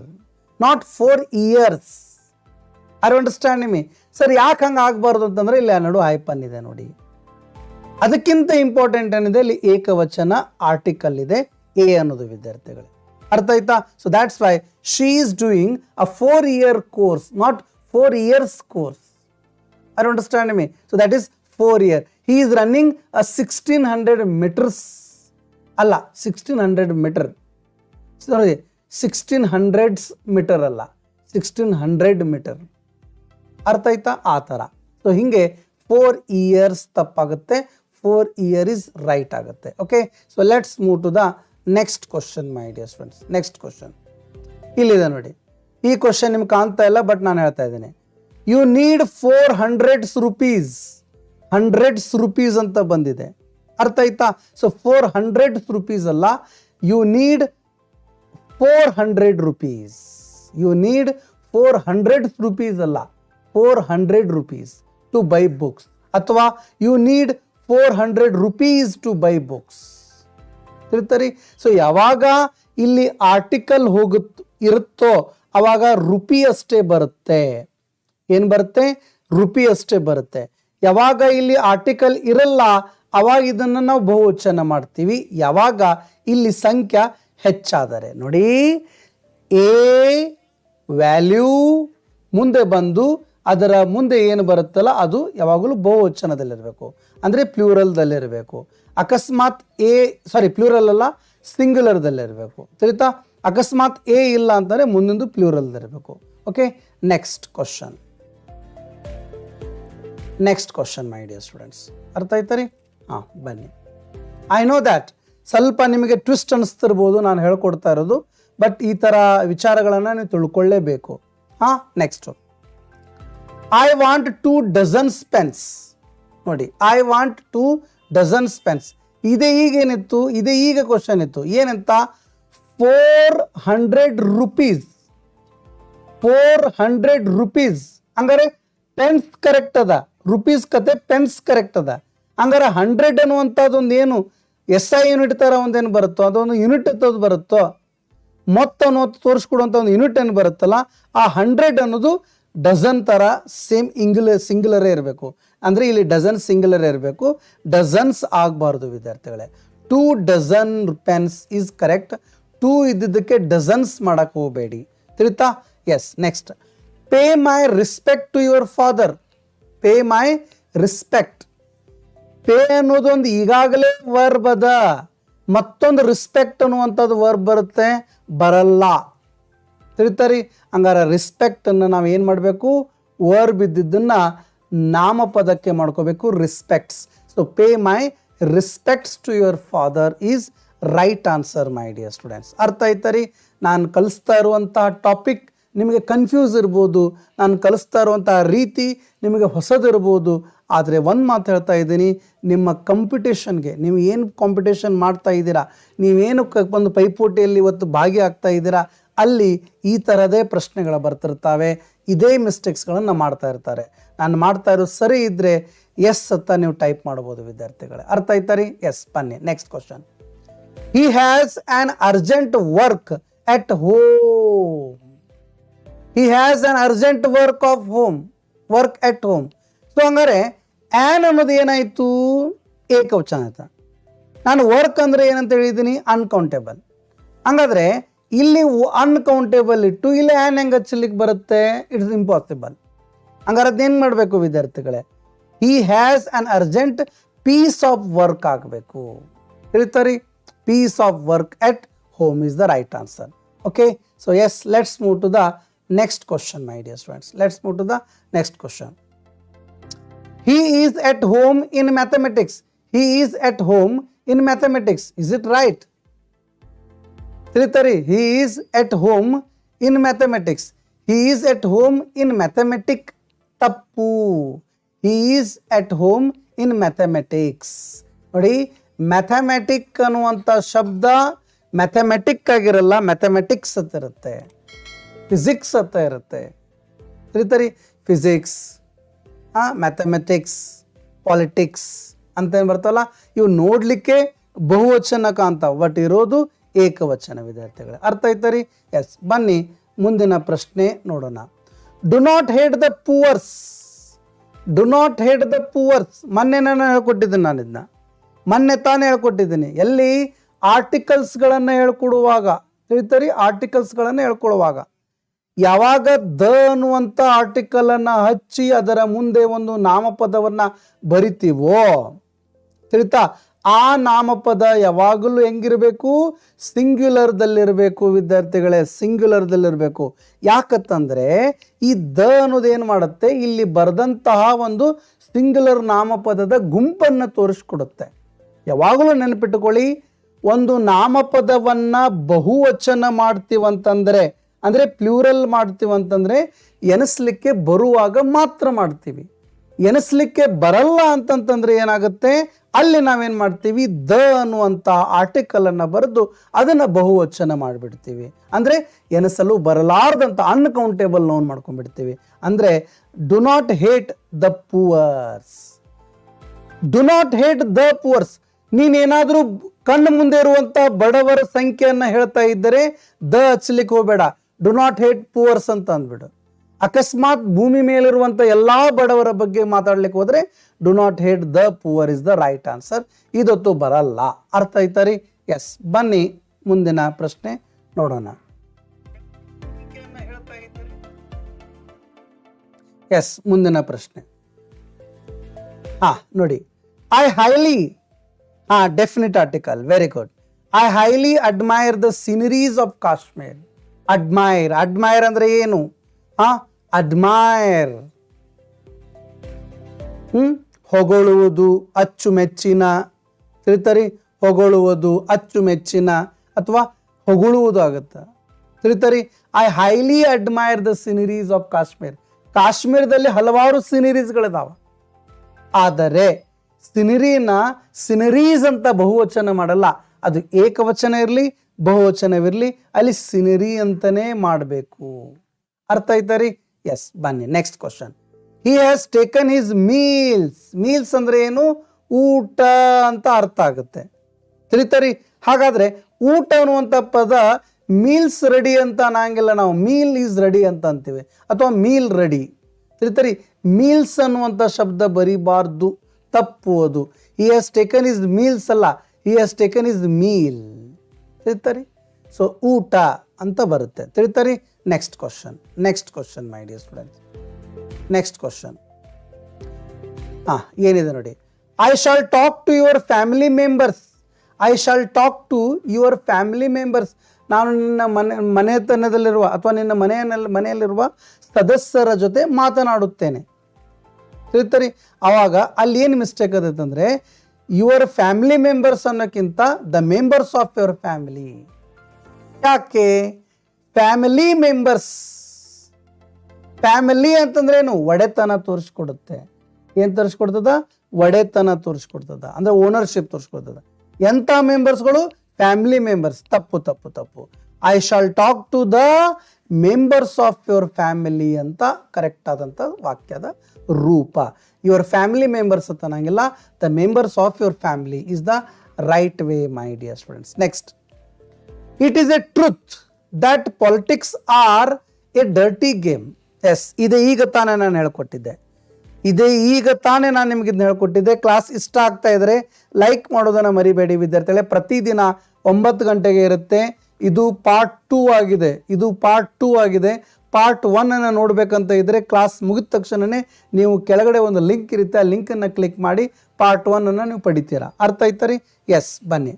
not four years I understand me sir ಯಾಕೆ ಹಂಗೆ ಆಗಬಾರ್ದು ಅಂತಂದರೆ ಇಲ್ಲಿ ನಡು ಹೈಪನ್ ಇದೆ ನೋಡಿ. ಅದಕ್ಕಿಂತ ಇಂಪಾರ್ಟೆಂಟ್ ಏನಿದೆ ಇಲ್ಲಿ ಏಕವಚನ ಆರ್ಟಿಕಲ್ ಇದೆ ಎ ಅನ್ನೋದು ವಿದ್ಯಾರ್ಥಿಗಳು. ಅರ್ಥ ಆಯ್ತಾ? So that's why she is doing a four year course not four years course are understand me so that is four year he is running a sixteen hundred metres ಅಲ್ಲ sixteen hundred metre ನೋಡಿ sixteen hundreds metre ಅಲ್ಲ sixteen hundred metre ಅರ್ಥ ಆಯ್ತಾ? ಆ ಥರ. So ಹಿಂಗೆ four years ತಪ್ಪಾಗುತ್ತೆ. Four year is right ಆಗುತ್ತೆ. Okay so let's move to the next question my dear friends next question ಇಲ್ಲಿದೆ ನೋಡಿ. ಈ ಕ್ವಶನ್ ನಿಮ್ಗೆ ಕಾಣ್ತಾ ಇಲ್ಲ ಬಟ್ ನಾನು ಹೇಳ್ತಾ ಇದ್ದೀನಿ. You need four hundreds rupees hundreds rupees ಅಂತ ಬಂದಿದೆ. ಅರ್ಥ ಆಯ್ತಾ? ಸೊ ಫೋರ್ ಹಂಡ್ರೆಡ್ಸ್ ರುಪೀಸ್ ಅಲ್ಲ. You need four hundred rupees you need four hundreds rupees ಅಲ್ಲ. Four hundred rupees to buy books ಅಥವಾ you need four hundred rupees to buy books ತಿಳ್ತರಿ? So ಯಾವಾಗ ಇಲ್ಲಿ article ಹೋಗುತ್ತ ಇರುತ್ತೋ ಅವಾಗ ರುಪಿ ಅಷ್ಟೇ ಬರುತ್ತೆ. ಏನು ಬರುತ್ತೆ? ರುಪಿ ಅಷ್ಟೇ ಬರುತ್ತೆ. ಯಾವಾಗ ಇಲ್ಲಿ ಆರ್ಟಿಕಲ್ ಇರಲ್ಲ, ಅವಾಗ ಇದನ್ನು ನಾವು ಬಹುವಚನ ಮಾಡ್ತೀವಿ. ಯಾವಾಗ ಇಲ್ಲಿ ಸಂಖ್ಯೆ ಹೆಚ್ಚಾದರೆ. ನೋಡಿ ಎ ವ್ಯಾಲ್ಯೂ ಮುಂದೆ ಬಂದು ಅದರ ಮುಂದೆ ಏನು ಬರುತ್ತಲ್ಲ ಅದು ಯಾವಾಗಲೂ ಬಹುವಚನದಲ್ಲಿರಬೇಕು. ಅಂದರೆ ಪ್ಲೂರಲ್ದಲ್ಲಿರಬೇಕು. ಅಕಸ್ಮಾತ್ ಎ ಸಾರಿ ಪ್ಲೂರಲ್ ಅಲ್ಲ, ಸಿಂಗ್ಯುಲರ್ದಲ್ಲಿರಬೇಕು. ತಿಳಿತಾ? ಅಕಸ್ಮಾತ್ ಎ ಇಲ್ಲ ಅಂತಂದರೆ ಮುಂದೊಂದು ಪ್ಲೂರಲ್ದಿರಬೇಕು okay next question next question my dear students ಅರ್ಥ ಆಯ್ತಾ ರೀ? ಹಾಂ, ಬನ್ನಿ. ಐ ನೋ ದ್ಯಾಟ್ ಸ್ವಲ್ಪ ನಿಮಗೆ ಟ್ವಿಸ್ಟ್ ಅನಿಸ್ತಿರ್ಬೋದು ನಾನು ಹೇಳ್ಕೊಡ್ತಾ ಇರೋದು ಬಟ್ ಈ ಥರ ವಿಚಾರಗಳನ್ನು ನೀವು ತಿಳ್ಕೊಳ್ಳೇಬೇಕು. ಹಾಂ next I want two dozen pens ನೋಡಿ I want two dozen pens ಇದೇ ಈಗೇನಿತ್ತು? ಇದೇ ಈಗ ಕ್ವಶನ್ ಇತ್ತು. ಏನಂತ? Four hundred rupees four hundred rupees ಹಂಗಾರೆ ಪೆನ್ಸ್ ಕರೆಕ್ಟ್ ಅದ. ರುಪೀಸ್ ಕತೆ ಪೆನ್ಸ್ ಕರೆಕ್ಟ್ ಅದ. ಹಂಗಾರೆ ಹಂಡ್ರೆಡ್ ಅನ್ನುವಂಥದ್ದೊಂದು ಏನು? ಎಸ್ ಐ ಯೂನಿಟ್ ಥರ ಒಂದೇನು ಬರುತ್ತೋ? ಅದೊಂದು ಯೂನಿಟ್ ಅಂತದ್ದು ಬರುತ್ತೋ? ಮೊತ್ತ ಅನ್ನೋದು ತೋರಿಸ್ಕೊಡುವಂಥ ಒಂದು ಯೂನಿಟ್ ಏನು ಬರುತ್ತಲ್ಲ? ಆ ಹಂಡ್ರೆಡ್ ಅನ್ನೋದು ಡಜನ್ ಥರ ಸೇಮ್ ಇಂಗ್ಲ ಸಿಂಗ್ಯುಲರೇ ಇರಬೇಕು. ಅಂದರೆ ಇಲ್ಲಿ ಡಜನ್ ಸಿಂಗ್ಯುಲರೇ ಇರಬೇಕು. ಡಜನ್ಸ್ ಆಗಬಾರ್ದು ವಿದ್ಯಾರ್ಥಿಗಳೇ. Two dozen pens is correct two ಇದ್ದಿದ್ದಕ್ಕೆ dozens ಮಾಡಕ್ಕೆ ಹೋಗಬೇಡಿ. ತಿಳಿತಾ? Yes next pay my respect to your father pay my respect pay ಅನ್ನೋದೊಂದು ಈಗಾಗಲೇ ವರ್ಬ್ ಅದ. ಮತ್ತೊಂದು ರಿಸ್ಪೆಕ್ಟ್ ಅನ್ನುವಂಥದ್ದು ವರ್ಬ್ ಬರುತ್ತೆ. ಬರಲ್ಲ. ತಿಳಿತಾರಿ ಹಂಗಾರೆ ರಿಸ್ಪೆಕ್ಟನ್ನು ನಾವು ಏನು ಮಾಡಬೇಕು? ವರ್ ಬಿದ್ದಿದ್ದನ್ನು ನಾಮಪದಕ್ಕೆ ಮಾಡ್ಕೋಬೇಕು respects so pay my respects to your father is right answer my dear students ಅರ್ಥ ಆಯ್ತಾ ರೀ? ನಾನು ಕಲಿಸ್ತಾ ಇರುವಂತಹ ಟಾಪಿಕ್ ನಿಮಗೆ ಕನ್ಫ್ಯೂಸ್ ಇರ್ಬೋದು. ನಾನು ಕಲಿಸ್ತಾ ಇರುವಂತಹ ರೀತಿ ನಿಮಗೆ ಹೊಸದಿರ್ಬೋದು. ಆದರೆ ಒಂದು ಮಾತು ಹೇಳ್ತಾ ಇದ್ದೀನಿ, ನಿಮ್ಮ ಕಾಂಪಿಟೇಷನ್ಗೆ ನೀವು ಏನು ಕಾಂಪಿಟೇಷನ್ ಮಾಡ್ತಾ ಇದ್ದೀರಾ? ನೀವೇನು ಕ ಒಂದು ಪೈಪೋಟಿಯಲ್ಲಿ ಇವತ್ತು ಭಾಗಿಯಾಗ್ತಾ ಇದ್ದೀರಾ? ಅಲ್ಲಿ ಈ ಥರದೇ ಪ್ರಶ್ನೆಗಳು ಬರ್ತಿರ್ತಾವೆ. ಇದೇ ಮಿಸ್ಟೇಕ್ಸ್ಗಳನ್ನು ಮಾಡ್ತಾ ಇರ್ತಾರೆ. ನಾನು ಮಾಡ್ತಾ ಇರೋದು ಸರಿ ಇದ್ದರೆ ಎಸ್ ಅಂತ ನೀವು ಟೈಪ್ ಮಾಡ್ಬೋದು ವಿದ್ಯಾರ್ಥಿಗಳೇ. ಅರ್ಥ ಆಯ್ತಾ ರೀ? ಎಸ್ ಬನ್ನಿ next question he has an urgent work at home he has an urgent work of home work at home so ಹಂಗಾರೆ ಆ್ಯನ್ ಅನ್ನೋದು ಏನಾಯಿತು? ಏಕವಚನ ಆಯ್ತಾ. ನಾನು ವರ್ಕ್ ಅಂದರೆ ಏನಂತ ಹೇಳಿದ್ದೀನಿ? ಅನ್ಕೌಂಟೇಬಲ್ ಹಂಗಾದ್ರೆ ಇಲ್ಲಿ ಅನ್ಕೌಂಟೇಬಲ್ ಇಟ್ಟು, ಇಲ್ಲಿ ಆ್ಯನ್ ಹೆಂಗೆ ಹಚ್ಚಲಿಕ್ಕೆ ಬರುತ್ತೆ ಇಟ್ಸ್ ಇಂಪಾಸಿಬಲ್ ಹಂಗಾರೆ ಅದೇನು ಮಾಡಬೇಕು ವಿದ್ಯಾರ್ಥಿಗಳೇ? He has an urgent piece of work ಆಗಬೇಕು. ತಿಳಿತಾರಿ piece of work at home is the right answer okay so yes let's move to the next question my dear students let's move to the next question he is at home in mathematics he is at home in mathematics is it right? ತಿಳಿತರಿ he is at home in mathematics. He is at home in mathematic ತಪ್ಪು he is at home in mathematics. ನೋಡಿ mathematic ಅನ್ನುವಂಥ ಶಬ್ದ mathematic ಆಗಿರಲ್ಲ mathematics ಅಂತ ಇರುತ್ತೆ. Physics ಅಂತ ಇರುತ್ತೆ. ತಿಳಿತರಿ ಫಿಸಿಕ್ಸ್ ಮ್ಯಾಥಮೆಟಿಕ್ಸ್ ಪಾಲಿಟಿಕ್ಸ್ ಅಂತ ಏನು ಬರ್ತಲ್ಲ? ಇವು ನೋಡಲಿಕ್ಕೆ ಬಹುವಚನ ಕಾಣ್ತಾವೆ ಬಟ್ ಇರೋದು ಏಕವಚನ ವಿದ್ಯಾರ್ಥಿಗಳು. ಅರ್ಥ ಆಯ್ತಾ ರೀ? ಎಸ್ ಬನ್ನಿ, ಮುಂದಿನ ಪ್ರಶ್ನೆ ನೋಡೋಣ. Do not hate the poors do not hate the poors ಮೊನ್ನೆ ನಾನು ಹೇಳ್ಕೊಟ್ಟಿದ್ದೀನಿ ನಾನು ಇದನ್ನ. ಮೊನ್ನೆ ತಾನೇ ಹೇಳ್ಕೊಟ್ಟಿದ್ದೀನಿ. ಎಲ್ಲಿ? ಆರ್ಟಿಕಲ್ಸ್ಗಳನ್ನು ಹೇಳ್ಕೊಡುವಾಗ. ತಿಳಿತರಿ ಆರ್ಟಿಕಲ್ಸ್ಗಳನ್ನು ಹೇಳ್ಕೊಡುವಾಗ. ಯಾವಾಗ ದ ಅನ್ನುವಂಥ ಆರ್ಟಿಕಲನ್ನು ಹಚ್ಚಿ ಅದರ ಮುಂದೆ ಒಂದು ನಾಮಪದವನ್ನು ಬರಿತೀವೋ? ತಿಳಿತಾ? ಆ ನಾಮಪದ ಯಾವಾಗಲೂ ಹೆಂಗಿರಬೇಕು? ಸಿಂಗ್ಯುಲರ್ದಲ್ಲಿರಬೇಕು ವಿದ್ಯಾರ್ಥಿಗಳೇ ಸಿಂಗ್ಯುಲರ್ದಲ್ಲಿರಬೇಕು ಯಾಕತ್ತಂದರೆ ಈ ದ ಅನ್ನೋದು ಏನು ಮಾಡುತ್ತೆ? ಇಲ್ಲಿ ಬರೆದಂತಹ ಒಂದು ಸಿಂಗ್ಯುಲರ್ ನಾಮಪದದ ಗುಂಪನ್ನು ತೋರಿಸ್ಕೊಡುತ್ತೆ. ಯಾವಾಗಲೂ ನೆನಪಿಟ್ಟುಕೊಳ್ಳಿ, ಒಂದು ನಾಮಪದವನ್ನು ಬಹುವಚನ ಮಾಡ್ತೀವಂತಂದರೆ, ಅಂದರೆ ಪ್ಲೂರಲ್ ಮಾಡ್ತೀವಿ ಅಂತಂದರೆ ಎನಿಸ್ಲಿಕ್ಕೆ ಬರುವಾಗ ಮಾತ್ರ ಮಾಡ್ತೀವಿ. ಎನಿಸ್ಲಿಕ್ಕೆ ಬರಲ್ಲ ಅಂತಂತಂದರೆ ಏನಾಗುತ್ತೆ? ಅಲ್ಲಿ ನಾವೇನು ಮಾಡ್ತೀವಿ, ದ ಅನ್ನುವಂಥ ಆರ್ಟಿಕಲ್ ಅನ್ನು ಬರೆದು ಅದನ್ನು ಬಹುವಚನ ಮಾಡಿಬಿಡ್ತೀವಿ. ಅಂದರೆ ಎನಿಸಲು ಬರಲಾರ್ದಂಥ ಅನ್ಕೌಂಟೇಬಲ್ ನೋನ್ ಮಾಡ್ಕೊಂಡ್ಬಿಡ್ತೀವಿ. ಅಂದರೆ do not hate the poors do not hate the poors ನೀನೇನಾದರೂ ಕಣ್ಣು ಮುಂದೆ ಇರುವಂಥ ಬಡವರ ಸಂಖ್ಯೆಯನ್ನು ಹೇಳ್ತಾ ಇದ್ದರೆ, ದ ಹಚ್ಚಲಿಕ್ಕೆ ಹೋಗಬೇಡ. ಡು ನಾಟ್ ಹೇಟ್ ಪುವರ್ಸ್ ಅಂತ ಅಂದ್ಬಿಡು. ಅಕಸ್ಮಾತ್ ಭೂಮಿ ಮೇಲಿರುವಂಥ ಎಲ್ಲಾ ಬಡವರ ಬಗ್ಗೆ ಮಾತಾಡ್ಲಿಕ್ಕೆ ಹೋದರೆ do not hate the poor is the right answer ಇದೊತ್ತು ಬರಲ್ಲ. ಅರ್ಥ ಆಯ್ತಾ ರೀ? ಎಸ್ ಬನ್ನಿ, ಮುಂದಿನ ಪ್ರಶ್ನೆ ನೋಡೋಣ. ಎಸ್ ಮುಂದಿನ ಪ್ರಶ್ನೆ. ಹಾ, ನೋಡಿ. ಐ ಹೈಲಿ ಹಾ definite article very good I highly admire the sceneries of Kashmir admire admire ಅಂದ್ರೆ ಏನು? ಹಾ ಅಡ್ಮೈರ್. ಹ್ಮ್? ಹೊಗಳುವುದು ಅಚ್ಚುಮೆಚ್ಚಿನ. ತಿಳಿತರಿ? ಹೊಗಳುವುದು ಅಚ್ಚುಮೆಚ್ಚಿನ ಅಥವಾ ಹೊಗಳುವುದು ಆಗುತ್ತೆ. ತಿಳಿತರಿ? I highly admire the sceneries of Kashmir ಕಾಶ್ಮೀರದಲ್ಲಿ ಹಲವಾರು ಸಿನರೀಸ್ಗಳಿದಾವ ಆದರೆ ಸಿನರಿನ ಸಿನರೀಸ್ ಅಂತ ಬಹುವಚನ ಮಾಡಲ್ಲ. ಅದು ಏಕವಚನ ಇರಲಿ, ಬಹುವಚನವಿರಲಿ, ಅಲ್ಲಿ ಸಿನರಿ ಅಂತನೇ ಮಾಡಬೇಕು. ಅರ್ಥ ಆಯ್ತಾ ಎಸ್ ಬನ್ನಿ next question he has taken his meals meals ಅಂದ್ರೆ ಏನು? ಊಟ ಅಂತ ಅರ್ಥ ಆಗುತ್ತೆ. ತಿಳಿತರಿ? ಹಾಗಾದ್ರೆ ಊಟ ಅನ್ನುವಂಥ ಪದ ಮೀಲ್ಸ್ ರೆಡಿ ಅಂತ ಅನ್ನಂಗಿಲ್ಲ ನಾವು. ಮೀಲ್ ಈಸ್ ರೆಡಿ ಅಂತ ಅಂತೀವಿ. ಅಥವಾ ಮೀಲ್ ರೆಡಿ ತಿಳಿತರಿ? ಮೀಲ್ಸ್ ಅನ್ನುವಂಥ ಶಬ್ದ ಬರೀಬಾರ್ದು, ತಪ್ಪು ಅದು. He has taken his meals ಅಲ್ಲ. He has taken his meal ತಿಳಿತರಿ? So ಊಟ ಅಂತ ಬರುತ್ತೆ. ತಿಳಿತಾರಿ? Next question next question my dear students next question ಹಾಂ, ಏನಿದೆ ನೋಡಿ. I shall talk to your family members I shall talk to your family members ನಾನು ನಿನ್ನ ಮನೆ, ಮನೆತನದಲ್ಲಿರುವ ಅಥವಾ ನಿನ್ನ ಮನೆಯಲ್ಲಿ ಮನೆಯಲ್ಲಿರುವ ಸದಸ್ಯರ ಜೊತೆ ಮಾತನಾಡುತ್ತೇನೆ. ತಿಳಿತಾರಿ? ಆವಾಗ ಅಲ್ಲಿ ಏನು ಮಿಸ್ಟೇಕ್ ಆದೈತಂದ್ರೆ your family members ಅನ್ನೋಕ್ಕಿಂತ the members of your family ಯಾಕೆ? ಫ್ಯಾಮಿಲಿ ಮೆಂಬರ್ಸ್ ಫ್ಯಾಮಿಲಿ ಅಂತಂದ್ರೆ ಏನು? ಒಡೆತನ ತೋರಿಸ್ಕೊಡುತ್ತೆ. ಏನು ತೋರಿಸ್ಕೊಡ್ತದ? ಒಡೆತನ ತೋರಿಸ್ಕೊಡ್ತದ. ಅಂದ್ರೆ ಓನರ್ಶಿಪ್ ತೋರಿಸ್ಕೊಡ್ತದ. ಎಂಥ ಮೆಂಬರ್ಸ್ಗಳು ಫ್ಯಾಮಿಲಿ ಮೆಂಬರ್ಸ್ ತಪ್ಪು ತಪ್ಪು ತಪ್ಪು. I shall talk to the members of your family ಅಂತ ಕರೆಕ್ಟ್ ಆದಂಥ ವಾಕ್ಯದ ರೂಪ. ಯುವರ್ ಫ್ಯಾಮಿಲಿ ಮೆಂಬರ್ಸ್ ಅಂತ ಅನ್ನಂಗಿಲ್ಲ. The members of your family is the right way my dear students next it is a truth that politics are a dirty game yes ಇದೇ ಈಗ ತಾನೇ ನಾನು ಹೇಳ್ಕೊಟ್ಟಿದ್ದೆ. ಇದೇ ಈಗ ತಾನೇ ನಾನು ನಿಮ್ಗೆ ಇದನ್ನ ಹೇಳ್ಕೊಟ್ಟಿದ್ದೆ. ಕ್ಲಾಸ್ ಇಷ್ಟ ಆಗ್ತಾ ಇದ್ರೆ ಲೈಕ್ ಮಾಡೋದನ್ನು ಮರಿಬೇಡಿ ವಿದ್ಯಾರ್ಥಿಗಳೇ. ಪ್ರತಿದಿನ ಒಂಬತ್ತು ಗಂಟೆಗೆ ಇರುತ್ತೆ. ಇದು ಪಾರ್ಟ್ ಟೂ ಆಗಿದೆ. ಇದು ಪಾರ್ಟ್ ಟೂ ಆಗಿದೆ. ಪಾರ್ಟ್ ಒನ್ನನ್ನು ನೋಡಬೇಕಂತ ಇದ್ದರೆ ಕ್ಲಾಸ್ ಮುಗಿದ ತಕ್ಷಣವೇ ನೀವು ಕೆಳಗಡೆ ಒಂದು ಲಿಂಕ್ ಇರುತ್ತೆ. ಆ ಲಿಂಕನ್ನು ಕ್ಲಿಕ್ ಮಾಡಿ ಪಾರ್ಟ್ ಒನ್ನನ್ನು ನೀವು ಪಡಿತೀರಾ. ಅರ್ಥ ಆಯ್ತಾ ರೀ? ಎಸ್ ಬನ್ನಿ.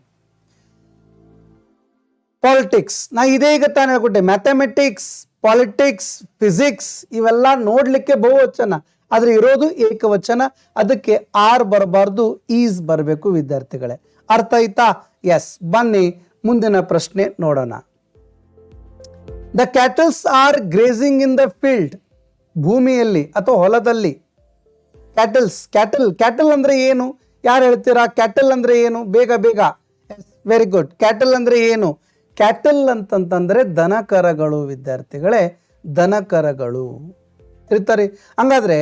ಪಾಲಿಟಿಕ್ಸ್ ನಾ ಇದೇ ಈಗ ತಾನೇ ಹೇಳ್ಕೊಟ್ಟೆ. ಮ್ಯಾಥಮೆಟಿಕ್ಸ್ ಪಾಲಿಟಿಕ್ಸ್ ಫಿಸಿಕ್ಸ್ ಇವೆಲ್ಲ ನೋಡ್ಲಿಕ್ಕೆ ಬಹುವಚನ. ಆದ್ರೆ ಇರೋದು ಏಕವಚನ. ಅದಕ್ಕೆ ಆರ್ ಬರಬಾರ್ದು ಈಸ್ ಬರಬೇಕು ವಿದ್ಯಾರ್ಥಿಗಳೇ. ಅರ್ಥ ಆಯ್ತಾ? ಎಸ್ ಬನ್ನಿ, ಮುಂದಿನ ಪ್ರಶ್ನೆ ನೋಡೋಣ. The cattles are grazing in the field ಭೂಮಿಯಲ್ಲಿ ಅಥವಾ ಹೊಲದಲ್ಲಿ. ಕ್ಯಾಟಲ್ಸ್ ಕ್ಯಾಟಲ್ ಕ್ಯಾಟಲ್ ಅಂದ್ರೆ ಏನು? ಯಾರು ಹೇಳ್ತೀರಾ? ಕ್ಯಾಟಲ್ ಅಂದ್ರೆ ಏನು? ಬೇಗ ಬೇಗ. ವೆರಿ ಗುಡ್ ಕ್ಯಾಟಲ್ ಅಂದ್ರೆ ಏನು? ಕ್ಯಾಟಲ್ ಅಂತಂತಂದರೆ ದನಕರಗಳು ವಿದ್ಯಾರ್ಥಿಗಳೇ. ದನಕರಗಳು ತಿಳ್ತಾರೆ ಹಂಗಾದ್ರೆ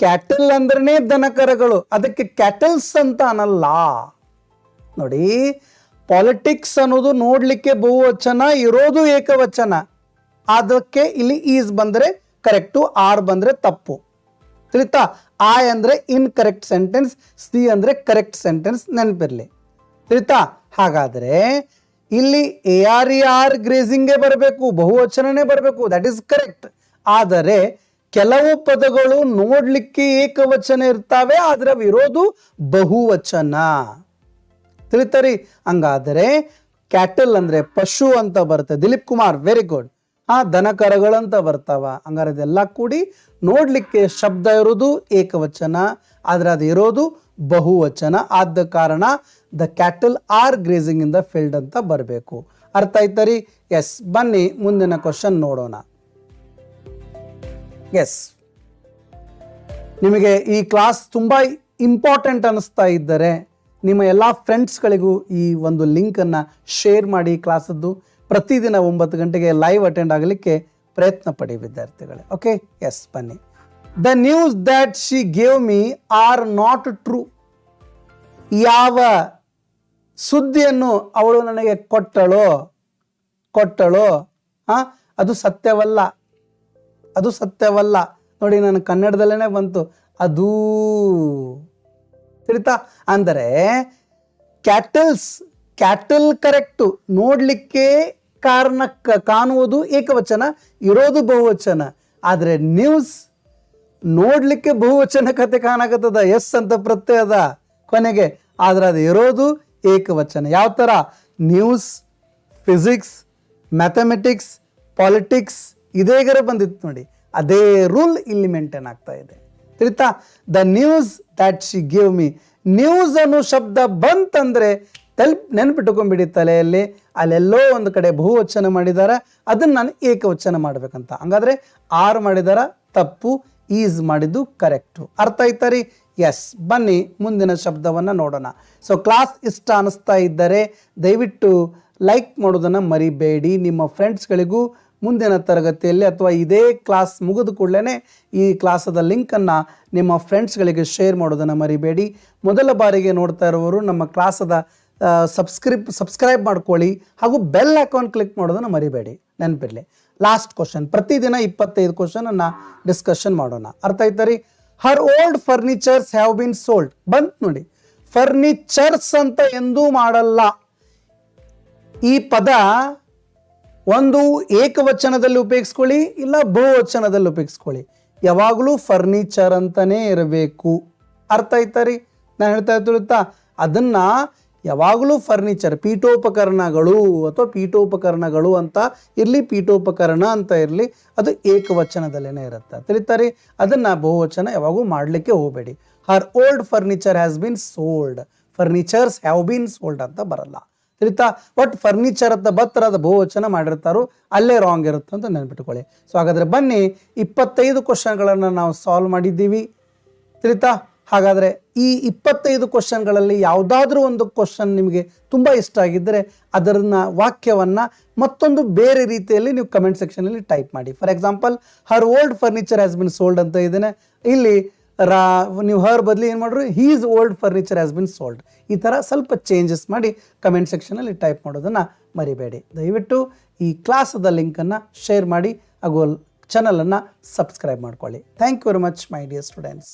ಕ್ಯಾಟಲ್ ಅಂದ್ರನೇ ದನಕರಗಳು ಅದಕ್ಕೆ ಕ್ಯಾಟಲ್ಸ್ ಅಂತ ಅನ್ನಲ್ಲ. ನೋಡಿ, ಪಾಲಿಟಿಕ್ಸ್ ಅನ್ನೋದು ನೋಡಲಿಕ್ಕೆ ಬಹುವಚನ, ಇರೋದು ಏಕವಚನ. ಅದಕ್ಕೆ ಇಲ್ಲಿ ಈಸ್ ಬಂದ್ರೆ ಕರೆಕ್ಟು, ಆರ್ ಬಂದ್ರೆ ತಪ್ಪು. ತಿಳಿತಾ? ಆ ಅಂದ್ರೆ ಇನ್ ಕರೆಕ್ಟ್ ಸೆಂಟೆನ್ಸ್ ಸಿ ಅಂದ್ರೆ ಕರೆಕ್ಟ್ ಸೆಂಟೆನ್ಸ್ ನೆನಪಿರ್ಲಿ. ತಿಳಿತಾ? ಹಾಗಾದ್ರೆ ಇಲ್ಲಿ ಎ ಆರ್ ಇ ಆರ್ ಗ್ರೇಸಿಂಗೇ ಬರಬೇಕು, ಬಹುವಚನನೇ ಬರಬೇಕು ದಟ್ ಈಸ್ ಕರೆಕ್ಟ್ ಆದರೆ ಕೆಲವು ಪದಗಳು ನೋಡಲಿಕ್ಕೆ ಏಕವಚನ ಇರ್ತಾವೆ, ಆದ್ರೆ ಇರೋದು ಬಹುವಚನ. ತಿಳಿತರಿ? ಹಂಗಾದರೆ ಕ್ಯಾಟಲ್ ಅಂದ್ರೆ ಪಶು ಅಂತ ಬರುತ್ತೆ, ದಿಲೀಪ್ ಕುಮಾರ್ ವೆರಿ ಗುಡ್ ಆ ದನಕರಗಳಂತ ಬರ್ತಾವ, ಹಂಗಾರೆ ಇದೆಲ್ಲ ಕೂಡಿ ನೋಡಲಿಕ್ಕೆ ಶಬ್ದ ಇರೋದು ಏಕವಚನ, ಆದ್ರೆ ಅದು ಇರೋದು ಬಹುವಚನ. ಆದ ಕಾರಣ the cattle are grazing in the field ಅಂತ ಬರಬೇಕು. ಅರ್ಥ ಆಯ್ತರಿ? ಎಸ್ ಬನ್ನಿ, ಮುಂದಿನ ಕ್ವಶನ್ ನೋಡೋಣ. ಎಸ್ ನಿಮಗೆ ಈ ಕ್ಲಾಸ್ ತುಂಬ ಇಂಪಾರ್ಟೆಂಟ್ ಅನ್ನಿಸ್ತಾ ಇದ್ದರೆ ನಿಮ್ಮ ಎಲ್ಲ ಫ್ರೆಂಡ್ಸ್ಗಳಿಗೂ ಈ ಒಂದು ಲಿಂಕನ್ನು ಶೇರ್ ಮಾಡಿ ಕ್ಲಾಸದ್ದು ಪ್ರತಿದಿನ ಒಂಬತ್ತು ಗಂಟೆಗೆ ಲೈವ್ ಅಟೆಂಡ್ ಆಗಲಿಕ್ಕೆ ಪ್ರಯತ್ನ ಪಡಿ, ವಿದ್ಯಾರ್ಥಿಗಳೇ. ಓಕೆ ಎಸ್ ಬನ್ನಿ. The news that she gave me are not true ಯಾವ ಸುದ್ದಿಯನ್ನು ಅವಳು ನನಗೆ ಕೊಟ್ಟಳೋ ಕೊಟ್ಟಳೋ, ಆ, ಅದು ಸತ್ಯವಲ್ಲ. ಅದು ಸತ್ಯವಲ್ಲ. ನೋಡಿ ನನ್ನ ಕನ್ನಡದಲ್ಲೇ ಬಂತು. ಅದು ತಿಳಿತಾ? ಅಂದರೆ, ಕ್ಯಾಟಲ್ಸ್, ಕ್ಯಾಟಲ್ ಕರೆಕ್ಟು. ನೋಡಲಿಕ್ಕೆ ಕಾರಣ, ಕಾಣುವುದು ಏಕವಚನ, ಇರೋದು ಬಹುವಚನ. ಆದರೆ, ನ್ಯೂಸ್ ನೋಡ್ಲಿಕ್ಕೆ ಬಹುವಚನ ಕತೆ ಕಾಣಕತ್ತದ. ಎಸ್ ಅಂತ ಪ್ರತ್ಯಯ ಅದ ಕೊನೆಗೆ. ಆದ್ರೆ ಅದು ಇರೋದು ಏಕವಚನ. ಯಾವ ಥರ ನ್ಯೂಸ್, ಫಿಸಿಕ್ಸ್, ಮ್ಯಾಥಮೆಟಿಕ್ಸ್, ಪಾಲಿಟಿಕ್ಸ್ ಇದೇಗರ ಬಂದಿತ್ತು ನೋಡಿ. ಅದೇ ರೂಲ್ ಇಲ್ಲಿ ಮೇಂಟೈನ್ ಆಗ್ತಾ ಇದೆ. ತಿಳಿತಾ? The news that she give me. News ಅನ್ನೋ ಶಬ್ದ ಬಂತಂದರೆ ತಲ್ಪ್ ನೆನ್ಪಿಟ್ಕೊಂಡ್ಬಿಡಿ ತಲೆಯಲ್ಲಿ. ಅಲ್ಲೆಲ್ಲೋ ಒಂದು ಕಡೆ ಬಹುವಚನ ಮಾಡಿದ್ದಾರೆ ಅದನ್ನ ನಾನು ಏಕವಚನ ಮಾಡ್ಬೇಕಂತ. ಹಂಗಾದ್ರೆ ಆರ್ ಮಾಡಿದಾರ? ತಪ್ಪು. ಈಸ್ ಮಾಡಿದ್ದು ಕರೆಕ್ಟು. ಅರ್ಥ ಆಯ್ತಾ ರೀ? ಎಸ್ ಬನ್ನಿ ಮುಂದಿನ ಶಬ್ದವನ್ನು ನೋಡೋಣ. ಸೊ ಕ್ಲಾಸ್ ಇಷ್ಟ ಅನ್ನಿಸ್ತಾ ಇದ್ದರೆ ದಯವಿಟ್ಟು ಲೈಕ್ ಮಾಡೋದನ್ನು ಮರಿಬೇಡಿ. ನಿಮ್ಮ ಫ್ರೆಂಡ್ಸ್ಗಳಿಗೂ ಮುಂದಿನ ತರಗತಿಯಲ್ಲಿ ಅಥವಾ ಇದೇ ಕ್ಲಾಸ್ ಮುಗಿದ ಕೂಡಲೇ ಈ ಕ್ಲಾಸದ ಲಿಂಕನ್ನು ನಿಮ್ಮ ಫ್ರೆಂಡ್ಸ್ಗಳಿಗೆ ಶೇರ್ ಮಾಡೋದನ್ನು ಮರಿಬೇಡಿ. ಮೊದಲ ಬಾರಿಗೆ ನೋಡ್ತಾ ಇರೋರು ನಮ್ಮ ಕ್ಲಾಸದ ಸಬ್ಸ್ಕ್ರಿಪ್ ಸಬ್ಸ್ಕ್ರೈಬ್ ಮಾಡ್ಕೊಳ್ಳಿ ಹಾಗೂ ಬೆಲ್ ಐಕಾನ್ ಕ್ಲಿಕ್ ಮಾಡೋದನ್ನು ಮರಿಬೇಡಿ. ನೆನಪಿರಲಿ. ಲಾಸ್ಟ್ ಕ್ವಶನ್ ಪ್ರತಿದಿನ ಇಪ್ಪತ್ತೈದು ಕ್ವಶನನ್ನು ಡಿಸ್ಕಷನ್ ಮಾಡೋಣ. ಅರ್ಥ ಆಯ್ತಾ ರೀ? Her old furnitures have been sold ಬಂತ್ ನೋಡಿ. ಫರ್ನಿಚರ್ಸ್ ಅಂತ ಎಂದೂ ಮಾಡಲ್ಲ. ಈ ಪದ ಒಂದು ಏಕವಚನದಲ್ಲಿ ಉಪಯೋಗಿಸ್ಕೊಳ್ಳಿ, ಇಲ್ಲ ಬಹುವಚನದಲ್ಲಿ ಉಪಯೋಗಿಸ್ಕೊಳ್ಳಿ. ಯಾವಾಗಲೂ ಫರ್ನಿಚರ್ ಅಂತಲೇ ಇರಬೇಕು. ಅರ್ಥ ಆಯ್ತಾ ರೀ? ನಾನು ಹೇಳ್ತಾ ಇರ್ತಾ ಅದನ್ನ ಯಾವಾಗಲೂ ಫರ್ನಿಚರ್ ಪೀಠೋಪಕರಣಗಳು ಅಥವಾ ಪೀಠೋಪಕರಣಗಳು ಅಂತ ಇರಲಿ, ಪೀಠೋಪಕರಣ ಅಂತ ಇರಲಿ, ಅದು ಏಕವಚನದಲ್ಲೇ ಇರುತ್ತೆ. ತಿಳಿತಾರೆ? ಅದನ್ನು ಬಹುವಚನ ಯಾವಾಗೂ ಮಾಡಲಿಕ್ಕೆ ಹೋಗಬೇಡಿ. Her old furniture has been sold furnitures have been sold ಅಂತ ಬರಲ್ಲ. ತಿಳಿತಾ? ಒಟ್ ಫರ್ನಿಚರ್ ಅಂತ ಬತ್ತರ ಅದು ಬಹುವಚನ ಮಾಡಿರ್ತಾರೋ, ಅಲ್ಲೇ ರಾಂಗ್ ಇರುತ್ತೆ ಅಂತ ನೆನ್ಪಿಟ್ಕೊಳ್ಳಿ. ಸೊ ಹಾಗಾದರೆ ಬನ್ನಿ, ಇಪ್ಪತ್ತೈದು ಕ್ವಶನ್ಗಳನ್ನು ನಾವು ಸಾಲ್ವ್ ಮಾಡಿದ್ದೀವಿ. ತಿಳಿತಾ? ಹಾಗಾದರೆ ಈ ಇಪ್ಪತ್ತೈದು ಕ್ವಶನ್ಗಳಲ್ಲಿ ಯಾವುದಾದ್ರೂ ಒಂದು ಕ್ವಶನ್ ನಿಮಗೆ ತುಂಬ ಇಷ್ಟ ಆಗಿದ್ದರೆ ಅದರನ್ನ ವಾಕ್ಯವನ್ನು ಮತ್ತೊಂದು ಬೇರೆ ರೀತಿಯಲ್ಲಿ ನೀವು ಕಮೆಂಟ್ ಸೆಕ್ಷನಲ್ಲಿ ಟೈಪ್ ಮಾಡಿ. For example her old furniture has been sold ಅಂತ ಇದ್ದೇನೆ. ಇಲ್ಲಿ ರಾ, ನೀವು ಹರ್ ಬದಲಿ ಏನು ಮಾಡ್ರಿ? His old furniture has been sold ಈ ಥರ ಸ್ವಲ್ಪ ಚೇಂಜಸ್ ಮಾಡಿ ಕಮೆಂಟ್ ಸೆಕ್ಷನಲ್ಲಿ ಟೈಪ್ ಮಾಡೋದನ್ನು ಮರಿಬೇಡಿ. ದಯವಿಟ್ಟು ಈ ಕ್ಲಾಸದ ಲಿಂಕನ್ನು ಶೇರ್ ಮಾಡಿ ಹಾಗೂ ಚಾನಲನ್ನು ಸಬ್ಸ್ಕ್ರೈಬ್ ಮಾಡ್ಕೊಳ್ಳಿ. Thank you very much my dear students